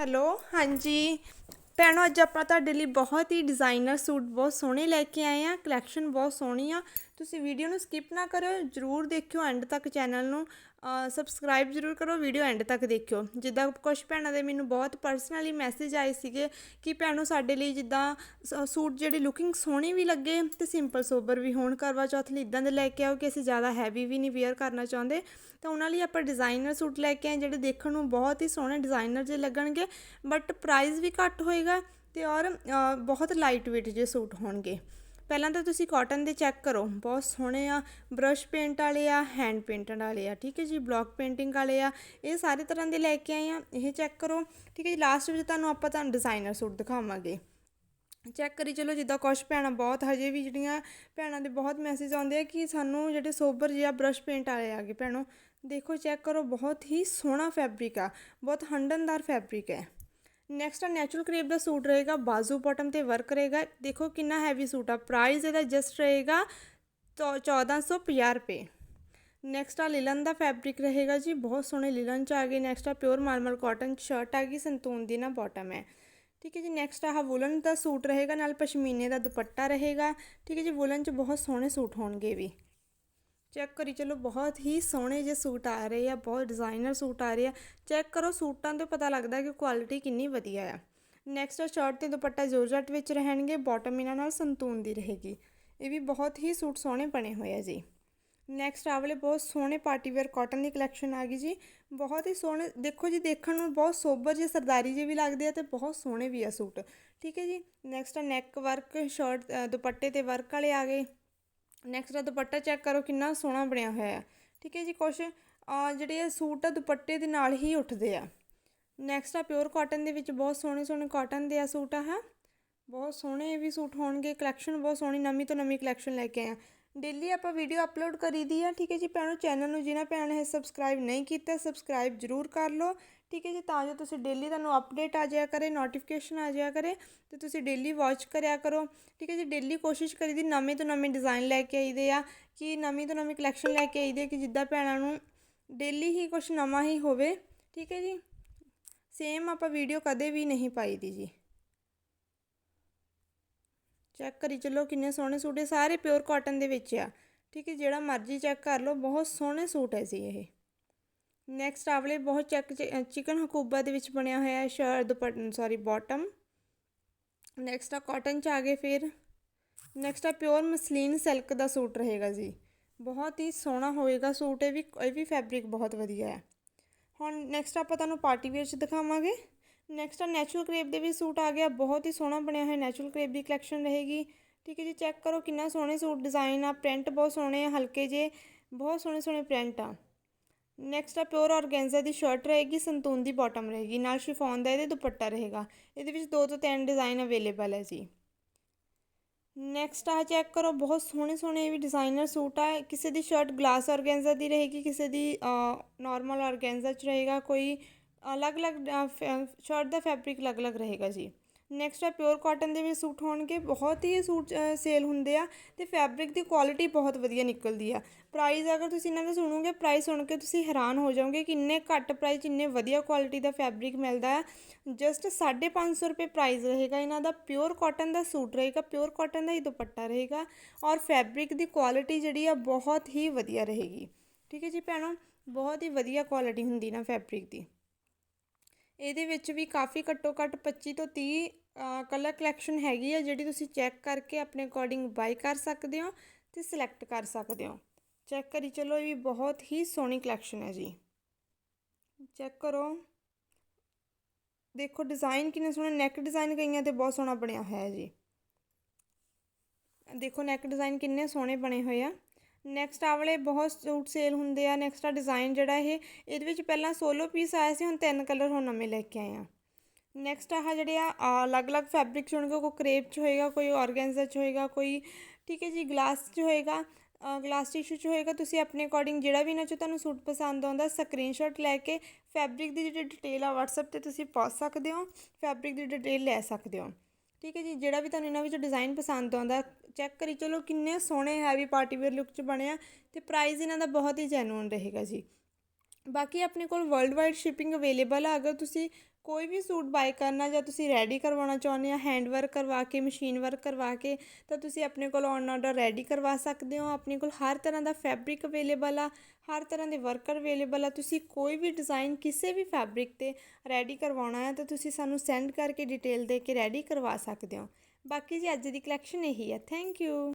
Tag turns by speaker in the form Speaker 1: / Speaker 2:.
Speaker 1: Hello, ਹਾਂਜੀ। ਭੈਣੋ, ਅੱਜ ਆਪਾਂ ਤੁਹਾਡੇ ਲਈ ਬਹੁਤ ਹੀ ਡਿਜ਼ਾਈਨਰ ਸੂਟ ਬਹੁਤ ਸੋਹਣੇ ਲੈ ਕੇ ਆਏ ਹਾਂ ਕਲੈਕਸ਼ਨ ਬਹੁਤ ਸੋਹਣੀ ਆ। ਤੁਸੀਂ ਵੀਡੀਓ ਨੂੰ ਸਕਿਪ ਨਾ ਕਰਿਓ, ਜਰੂਰ ਦੇਖਿਓ ਐਂਡ ਤੱਕ ਚੈਨਲ ਨੂੰ। ਸਬਸਕ੍ਰਾਈਬ ਜਰੂਰ ਕਰੋ ਵੀਡੀਓ ਐਂਡ ਤੱਕ ਦੇਖਿਓ। ਜਿੱਦਾਂ ਕੁਝ ਭੈਣਾਂ ਦੇ ਮੈਨੂੰ ਬਹੁਤ ਪਰਸਨਲੀ ਮੈਸੇਜ ਆਏ ਸੀਗੇ ਕਿ ਭੈਣੋ ਸਾਡੇ ਲਈ ਜਿੱਦਾਂ ਸ- ਸੂਟ ਜਿਹੜੇ ਲੁਕਿੰਗ ਸੋਹਣੀ ਵੀ ਲੱਗੇ ਤੇ ਸਿੰਪਲ ਸੋਬਰ ਵੀ ਹੋਣ, ਕਰਵਾ ਚੌਥ ਲਈ ਇਦਾਂ ਦੇ ਲੈ ਕੇ ਆਓ ਕਿ ਅਸੀਂ ਜ਼ਿਆਦਾ ਹੈਵੀ ਵੀ ਨਹੀਂ ਵੇਅਰ ਕਰਨਾ ਚਾਹੁੰਦੇ। ਤਾਂ ਉਹਨਾਂ ਲਈ ਆਪਾਂ ਡਿਜ਼ਾਈਨਰ ਸੂਟ ਲੈ ਕੇ ਆਏ ਜਿਹੜੇ ਦੇਖਣ ਨੂੰ ਬਹੁਤ ਹੀ ਸੋਹਣੇ ਡਿਜ਼ਾਈਨਰ ਜੇ ਲੱਗਣਗੇ ਬਟ ਪ੍ਰਾਈਸ ਵੀ ਘੱਟ ਹੋਏਗਾ ਤੇ ਔਰ ਬਹੁਤ ਲਾਈਟ ਵੇਟ ਜੇ ਸੂਟ ਹੋਣਗੇ। ਪਹਿਲਾਂ ਤਾਂ ਤੁਸੀਂ ਕਾਟਨ ਦੇ ਚੈੱਕ ਕਰੋ। ਬਹੁਤ ਸੋਹਣੇ ਆ ਬ੍ਰਸ਼ ਪੇਂਟ ਵਾਲੇ ਆ ਹੈਂਡ ਪੇਂਟਡ ਵਾਲੇ ਆ, ਠੀਕ ਹੈ ਜੀ? ਬਲੌਕ ਪੇਂਟਿੰਗ ਵਾਲੇ ਆ, ਇਹ ਸਾਰੇ ਤਰ੍ਹਾਂ ਦੇ ਲੈ ਕੇ ਆਏ ਆ। ਇਹ ਚੈੱਕ ਕਰੋ, ਠੀਕ ਹੈ ਜੀ? ਲਾਸਟ ਵਿੱਚ ਤੁਹਾਨੂੰ ਆਪਾਂ ਤੁਹਾਨੂੰ ਡਿਜ਼ਾਈਨਰ ਸੂਟ ਦਿਖਾਵਾਂਗੇ। ਚੈੱਕ ਕਰੀ ਚਲੋ, ਜਿੱਦਾਂ ਕੁਛ ਭੈਣਾਂ ਬਹੁਤ ਹਜੇ ਵੀ ਜਿਹੜੀਆਂ ਭੈਣਾਂ ਦੇ ਬਹੁਤ ਮੈਸੇਜ ਆਉਂਦੇ ਆ ਕਿ ਸਾਨੂੰ ਜਿਹੜੇ ਸੋਬਰ ਜਿਹਾ ਬ੍ਰਸ਼ ਪੇਂਟ ਵਾਲੇ ਆ ਗਏ ਭੈਣੋ। ਦੇਖੋ ਚੈੱਕ ਕਰੋ, ਬਹੁਤ ਹੀ ਸੋਹਣਾ ਫੈਬਰਿਕ ਆ, ਬਹੁਤ ਹੰਡਨਦਾਰ ਫੈਬਰਿਕ ਹੈ। ਨੈਕਸਟ ਆ ਨੈਚੁਰਲ ਕਰੇਪ ਦਾ ਸੂਟ ਰਹੇਗਾ, ਬਾਜ਼ੂ ਬਾਟਮ ਤੇ ਵਰਕ ਰਹੇਗਾ ਦੇਖੋ ਕਿੰਨਾ ਹੈਵੀ ਸੂਟ ਆ। ਪ੍ਰਾਈਸ ਇਹਦਾ ਜਸਟ ਰਹੇਗਾ ਤੋ- 1450 ਰੁਪਏ। ਨੈਕਸਟ ਆ, ਲਿਲਨ ਦਾ ਫੈਬਰਿਕ ਰਹੇਗਾ ਜੀ। ਬਹੁਤ ਸੋਹਣੇ ਲਿਲਨ ਚ ਆ ਗਏ। ਨੈਕਸਟ ਆ ਪਿਓਰ ਮਾਰਮਲ ਕਾਟਨ ਸ਼ਰਟ ਆ ਗਈ। ਸੰਤੂਨ ਦੀ ਨਾ ਬਾਟਮ ਹੈ। ਠੀਕ ਹੈ ਜੀ ਨੈਕਸਟ ਆਹ ਵੂਲਨ ਦਾ ਸੂਟ ਰਹੇਗਾ। ਨਾਲ ਪਸ਼ਮੀਨੇ ਦਾ ਦੁਪੱਟਾ ਰਹੇਗਾ। ਠੀਕ ਹੈ ਜੀ ਵੂਲਨ ਚ ਬਹੁਤ ਸੋਹਣੇ ਸੂਟ ਹੋਣਗੇ ਵੀ। ਚੈੱਕ ਕਰੀ, ਚਲੋ ਬਹੁਤ ਹੀ ਸੋਹਣੇ ਜਿਹੇ ਸੂਟ ਆ ਰਹੇ ਆ, ਬਹੁਤ ਡਿਜ਼ਾਈਨਰ ਸੂਟ ਆ ਰਹੇ ਆ। ਚੈੱਕ ਕਰੋ, ਸੂਟਾਂ ਤੋਂ ਪਤਾ ਲੱਗਦਾ ਕਿ ਕੁਆਲਿਟੀ ਕਿੰਨੀ ਵਧੀਆ ਆ। ਨੈਕਸਟ ਸ਼ਰਟ ਤੇ ਦੁਪੱਟਾ ਜੋਰਜਟ ਵਿੱਚ ਰਹਿਣਗੇ ਬਾਟਮ ਇਹਨਾਂ ਨਾਲ ਸੰਤੂਨ ਦੀ ਰਹੇਗੀ। ਇਹ ਵੀ ਬਹੁਤ ਹੀ ਸੂਟ ਸੋਹਣੇ ਬਣੇ ਹੋਏ ਆ ਜੀ। ਨੈਕਸਟ ਆ ਵਾਲੇ ਬਹੁਤ ਸੋਹਣੇ ਪਾਰਟੀ ਵੇਅਰ ਕਾਟਨ ਦੀ ਕਲੈਕਸ਼ਨ ਆ ਗਈ ਜੀ। ਬਹੁਤ ਹੀ ਸੋਹਣੇ, ਦੇਖੋ ਜੀ, ਦੇਖਣ ਨੂੰ ਬਹੁਤ ਸੋਬਰ ਜਿਹੇ, ਸਰਦਾਰੀ ਜਿਹੇ ਵੀ ਲੱਗਦੇ ਆ ਤੇ ਬਹੁਤ ਸੋਹਣੇ ਵੀ ਆ ਸੂਟ। ਠੀਕ ਹੈ ਜੀ? ਨੈਕਸਟ ਆ ਨੈਕ ਵਰਕ ਸ਼ਰਟ ਦੁਪੱਟੇ ਤੇ ਵਰਕ ਵਾਲੇ ਆ ਗਏ। ਨੈਕਸਟ ਆ ਦੁਪੱਟਾ ਚੈੱਕ ਕਰੋ ਕਿੰਨਾ ਸੋਹਣਾ ਬਣਿਆ ਹੋਇਆ ਹੈ। ਠੀਕ ਹੈ ਜੀ, ਕੁਛ ਜਿਹੜੇ ਇਹ ਸੂਟ ਆ, ਦੁਪੱਟੇ ਦੇ ਨਾਲ ਹੀ ਉੱਠਦੇ ਆ। ਨੈਕਸਟ ਆ ਪਿਓਰ ਕਾਟਨ ਦੇ ਵਿੱਚ ਬਹੁਤ ਸੋਹਣੇ ਸੋਹਣੇ ਕਾਟਨ ਦੇ ਆ ਸੂਟ ਆ, ਹੈ। ਬਹੁਤ ਸੋਹਣੇ ਵੀ ਸੂਟ ਹੋਣਗੇ ਕਲੈਕਸ਼ਨ ਬਹੁਤ ਸੋਹਣੀ, ਨਵੀਂ ਤੋਂ ਨਵੀਂ ਕਲੈਕਸ਼ਨ ਲੈ ਕੇ ਆਏ ਆ। ਡੇਲੀ ਆਪਾਂ ਵੀਡੀਓ ਅਪਲੋਡ ਕਰੀਦੀ ਆ। ਠੀਕ ਹੈ ਜੀ ਭੈਣੋ, ਚੈਨਲ ਨੂੰ ਜਿਨ੍ਹਾਂ ਭੈਣ ਨੇ ਸਬਸਕ੍ਰਾਈਬ ਨਹੀਂ ਕੀਤਾ ਸਬਸਕ੍ਰਾਈਬ ਜਰੂਰ ਕਰ ਲਓ। ਠੀਕ ਹੈ ਜੀ, ਤਾਂ ਜੋ ਤੁਸੀਂ ਡੇਲੀ ਤੁਹਾਨੂੰ ਅਪਡੇਟ ਆ ਜਾਇਆ ਕਰੇ ਨੋਟੀਫਿਕੇਸ਼ਨ ਆ ਜਾਇਆ ਕਰੇ, ਤੇ ਤੁਸੀਂ ਡੇਲੀ ਵਾਚ ਕਰਿਆ ਕਰੋ। ਠੀਕ ਹੈ ਜੀ, ਡੇਲੀ ਕੋਸ਼ਿਸ਼ ਕਰੀਦੀ ਨਵੇਂ ਤੋਂ ਨਵੇਂ ਡਿਜ਼ਾਈਨ ਲੈ ਕੇ ਆਈਦੇ ਆ, ਕਿ ਨਵੀਂ ਤੋਂ ਨਵੀਂ ਕਲੈਕਸ਼ਨ ਲੈ ਕੇ ਆਈਦੇ ਕਿ ਜਿੱਦਾਂ ਭੈਣਾਂ ਨੂੰ ਡੇਲੀ ਹੀ ਕੁਝ ਨਵਾਂ ਹੀ ਹੋਵੇ। ਠੀਕ ਹੈ ਜੀ ਸੇਮ ਆਪਾਂ ਵੀਡੀਓ ਕਦੇ ਵੀ ਨਹੀਂ ਪਾਈਦੀ ਜੀ। ਚੈੱਕ ਕਰੀ ਚੱਲੋ ਕਿੰਨੇ ਸੋਹਣੇ ਸੂਟ ਇਹ ਸਾਰੇ ਪਿਓਰ ਕਾਟਨ ਦੇ ਵਿੱਚ ਆ। ਠੀਕ ਹੈ, ਜਿਹੜਾ ਮਰਜ਼ੀ ਚੈੱਕ ਕਰ ਲਓ, ਬਹੁਤ ਸੋਹਣੇ ਸੂਟ ਹੈ ਜੀ ਇਹ। ਨੈਕਸਟ ਆਵਲੇ ਬਹੁਤ ਚੈੱਕ ਚਿਕਨ ਹਕੂਬਾ ਦੇ ਵਿੱਚ ਬਣਿਆ ਹੋਇਆ ਹੈ ਸ਼ਰਟ ਦੁਪੱਟਾ ਸੌਰੀ ਬਾਟਮ ਨੈਕਸਟ ਆ ਕਾਟਨ ਚ ਆ ਗਏ ਫਿਰ। ਨੈਕਸਟ ਆ ਪਿਓਰ ਮਸਲੀਨ ਸਿਲਕ ਦਾ ਸੂਟ ਰਹੇਗਾ ਜੀ। ਬਹੁਤ ਹੀ ਸੋਹਣਾ ਹੋਏਗਾ ਸੂਟ, ਇਹ ਵੀ ਇਹ ਵੀ ਫੈਬਰਿਕ ਬਹੁਤ ਵਧੀਆ ਹੈ। ਹੁਣ ਨੈਕਸਟ ਆਪਾਂ ਤੁਹਾਨੂੰ ਪਾਰਟੀ ਵੇਅਰ ਚ ਦਿਖਾਵਾਂਗੇ। ਨੈਕਸਟ ਆ ਨੈਚੁਰਲ ਕਰੇਪ ਦੇ ਵੀ ਸੂਟ ਆ ਗਿਆ, ਬਹੁਤ ਹੀ ਸੋਹਣਾ ਬਣਿਆ ਹੋਇਆ ਨੈਚੁਰਲ ਕਰੇਪ ਦੀ ਕਲੈਕਸ਼ਨ ਰਹੇਗੀ। ਠੀਕ ਹੈ ਜੀ ਚੈੱਕ ਕਰੋ ਕਿੰਨਾ ਸੋਹਣੇ ਸੂਟ ਡਿਜ਼ਾਈਨ ਆ ਪ੍ਰਿੰਟ ਬਹੁਤ ਸੋਹਣੇ ਆ, ਹਲਕੇ ਜੇ ਬਹੁਤ ਸੋਹਣੇ ਸੋਹਣੇ ਪ੍ਰਿੰਟ ਆ। ਨੈਕਸਟ ਆ ਪਿਓਰ ਆਰਗੈਂਜ਼ਾ ਦੀ ਸ਼ਰਟ ਰਹੇਗੀ, ਸੰਤੂਨ ਦੀ ਬਾਟਮ ਰਹੇਗੀ, ਨਾਲ ਸ਼ਿਫੋਨ ਦਾ ਇਹਦੇ ਦੁਪੱਟਾ ਰਹੇਗਾ। ਇਹਦੇ ਵਿੱਚ ਦੋ ਤੋਂ ਤਿੰਨ ਡਿਜ਼ਾਈਨ ਅਵੇਲੇਬਲ ਹੈ ਜੀ। ਨੈਕਸਟ ਆ ਚੈੱਕ ਕਰੋ, ਬਹੁਤ ਸੋਹਣੇ ਸੋਹਣੇ ਇਹ ਵੀ ਡਿਜ਼ਾਈਨਰ ਸੂਟ ਆ। ਕਿਸੇ ਦੀ ਸ਼ਰਟ ਗਲਾਸ ਆਰਗੈਂਜ਼ਾ ਦੀ ਰਹੇਗੀ, ਕਿਸੇ ਦੀ ਨਾਰਮਲ ਆਰਗੈਂਜ਼ਾ ਚ ਰਹੇਗਾ, ਕੋਈ ਅਲੱਗ-ਅਲੱਗ ਸ਼ਰਟ ਦਾ ਫੈਬਰਿਕ ਅਲੱਗ-ਅਲੱਗ ਰਹੇਗਾ ਜੀ। ਨੈਕਸਟ ਆ ਪਿਓਰ ਕਾਟਨ ਦੇ ਵੀ ਸੂਟ ਹੋਣਗੇ। ਬਹੁਤ ਹੀ ਸੂਟ ਸੇਲ ਹੁੰਦੇ ਆ ਤੇ ਫੈਬਰਿਕ ਦੀ ਕੁਆਲਿਟੀ ਬਹੁਤ ਵਧੀਆ ਨਿਕਲਦੀ ਆ। ਪ੍ਰਾਈਸ ਅਗਰ ਤੁਸੀਂ ਇਹਨਾਂ ਦਾ ਸੁਣੋਗੇ ਪ੍ਰਾਈਸ ਸੁਣ ਕੇ ਤੁਸੀਂ ਹੈਰਾਨ ਹੋ ਜਾਓਗੇ ਕਿ ਇੰਨੇ ਘੱਟ ਪ੍ਰਾਈਸ ਇੰਨੇ ਵਧੀਆ ਕੁਆਲਿਟੀ ਦਾ ਫੈਬਰਿਕ ਮਿਲਦਾ ਹੈ ਜਸਟ 550 ਰੁਪਏ ਪ੍ਰਾਈਸ ਰਹੇਗਾ ਇਹਨਾਂ ਦਾ। ਪਿਓਰ ਕਾਟਨ ਦਾ ਸੂਟ ਰਹੇਗਾ ਪਿਓਰ ਕਾਟਨ ਦਾ ਹੀ ਦੁਪੱਟਾ ਰਹੇਗਾ ਔਰ ਫੈਬਰਿਕ ਦੀ ਕੁਆਲਿਟੀ ਜਿਹੜੀ ਆ ਬਹੁਤ ਹੀ ਵਧੀਆ ਰਹੇਗੀ। ਠੀਕ ਹੈ ਜੀ ਭੈਣੋ, ਬਹੁਤ ਹੀ ਵਧੀਆ ਕੁਆਲਿਟੀ ਹੁੰਦੀ ਨਾ ਫੈਬਰਿਕ ਦੀ। ਇਹਦੇ ਵਿੱਚ ਵੀ ਕਾਫੀ ਘੱਟੋ ਘੱਟ 25 ਤੋਂ 30 ਕਲਰ ਕਲੈਕਸ਼ਨ ਹੈਗੀ ਆ, ਜਿਹੜੀ ਤੁਸੀਂ ਚੈੱਕ ਕਰਕੇ ਆਪਣੇ ਅਕੋਰਡਿੰਗ ਬਾਈ ਕਰ ਸਕਦੇ ਹੋ ਤੇ ਸਿਲੈਕਟ ਕਰ ਸਕਦੇ ਹੋ। ਚੈੱਕ ਕਰੀ ਚਲੋ, ਇਹ ਵੀ ਬਹੁਤ ਹੀ ਸੋਹਣੀ ਕਲੈਕਸ਼ਨ ਹੈ ਜੀ। ਚੈੱਕ ਕਰੋ। ਦੇਖੋ ਡਿਜ਼ਾਈਨ ਕਿੰਨੇ ਸੋਹਣਾ ਨੈਕ ਡਿਜ਼ਾਈਨ ਕਈਆਂ ਤੇ ਬਹੁਤ ਸੋਹਣਾ ਬਣਿਆ ਹੋਇਆ ਹੈ ਜੀ। ਦੇਖੋ ਨੈਕ ਡਿਜ਼ਾਈਨ ਕਿੰਨੇ ਸੋਹਣੇ ਬਣੇ ਹੋਏ ਆ। ਨੈਕਸਟ ਆ ਵਾਲੇ ਬਹੁਤ ਸੂਟ ਸੇਲ ਹੁੰਦੇ ਆ। ਨੈਕਸਟ ਆ ਡਿਜ਼ਾਈਨ ਜਿਹੜਾ ਇਹ, ਇਹਦੇ ਵਿੱਚ ਪਹਿਲਾਂ ਸੋਲੋ ਪੀਸ ਆਏ ਸੀ, ਹੁਣ ਤਿੰਨ ਕਲਰ ਹੁਣ ਨਵੇਂ ਲੈ ਕੇ ਆਏ ਆ। ਨੈਕਸਟ ਆਹ ਜਿਹੜੇ ਆ ਅਲੱਗ-ਅਲੱਗ ਫੈਬਰਿਕਸ ਹੋਣਗੇ, ਕੋਈ ਕਰੇਪ 'ਚ ਹੋਏਗਾ, ਕੋਈ ਆਰਗੈਂਜ਼ਾ 'ਚ ਹੋਏਗਾ, ਕੋਈ ਠੀਕ ਹੈ ਜੀ ਗਲਾਸ 'ਚ ਹੋਏਗਾ ਗਲਾਸ ਟਿਸ਼ੂ 'ਚ ਹੋਏਗਾ। ਤੁਸੀਂ ਆਪਣੇ ਅਕੋਰਡਿੰਗ ਜਿਹੜਾ ਵੀ ਇਹਨਾਂ 'ਚੋਂ ਤੁਹਾਨੂੰ ਸੂਟ ਪਸੰਦ ਆਉਂਦਾ ਸਕਰੀਨਸ਼ਾਟ ਲੈ ਕੇ ਫੈਬਰਿਕ ਦੀ ਜਿਹੜੀ ਡਿਟੇਲ ਆ WhatsApp ਤੇ ਤੁਸੀਂ ਪਾ ਸਕਦੇ ਹੋ ਫੈਬਰਿਕ ਦੀ ਡਿਟੇਲ ਲੈ ਸਕਦੇ ਹੋ। ਠੀਕ ਹੈ ਜੀ, ਜਿਹੜਾ ਵੀ ਤੁਹਾਨੂੰ ਇਹਨਾਂ ਵਿੱਚ ਡਿਜ਼ਾਈਨ ਪਸੰਦ ਆਉਂਦਾ ਚੈੱਕ ਕਰੀ, ਚਲੋ ਕਿੰਨੇ ਸੋਹਣੇ ਹੈਵੀ ਪਾਰਟੀ ਵੇਅਰ ਲੁੱਕ 'ਚ ਬਣਿਆ ਤੇ ਪ੍ਰਾਈਸ ਇਹਨਾਂ ਦਾ ਬਹੁਤ ਹੀ ਜੈਨੂਇਨ ਰਹੇਗਾ ਜੀ। ਬਾਕੀ ਆਪਣੇ ਕੋਲ ਵਰਲਡ ਵਾਈਡ ਸ਼ਿਪਿੰਗ ਅਵੇਲੇਬਲ ਆ, ਅਗਰ ਤੁਸੀਂ ਕੋਈ ਵੀ ਸੂਟ ਬਾਏ ਕਰਨਾ ਜਾਂ ਤੁਸੀਂ ਰੈਡੀ ਕਰਵਾਉਣਾ ਚਾਹੁੰਦੇ ਆ ਹੈਂਡ ਵਰਕ ਕਰਵਾ ਕੇ ਮਸ਼ੀਨ ਵਰਕ ਕਰਵਾ ਕੇ, ਤਾਂ ਤੁਸੀਂ ਆਪਣੇ ਕੋਲ ਔਨ ਆਰਡਰ ਰੈਡੀ ਕਰਵਾ ਸਕਦੇ ਹੋ। ਆਪਣੇ ਕੋਲ ਹਰ ਤਰ੍ਹਾਂ ਦਾ ਫੈਬਰਿਕ ਅਵੇਲੇਬਲ ਆ, ਹਰ ਤਰ੍ਹਾਂ ਦੇ ਵਰਕਰ ਅਵੇਲੇਬਲ ਆ। ਤੁਸੀਂ ਕੋਈ ਵੀ ਡਿਜ਼ਾਈਨ ਕਿਸੇ ਵੀ ਫੈਬਰਿਕ ਤੇ ਰੈਡੀ ਕਰਵਾਉਣਾ ਹੈ, ਤਾਂ ਤੁਸੀਂ ਸਾਨੂੰ ਸੈਂਡ ਕਰਕੇ ਡਿਟੇਲ ਦੇ ਕੇ ਰੈਡੀ ਕਰਵਾ ਸਕਦੇ ਹੋ। ਬਾਕੀ ਜੀ, ਅੱਜ ਦੀ ਕਲੈਕਸ਼ਨ ਇਹੀ ਹੈ। Thank you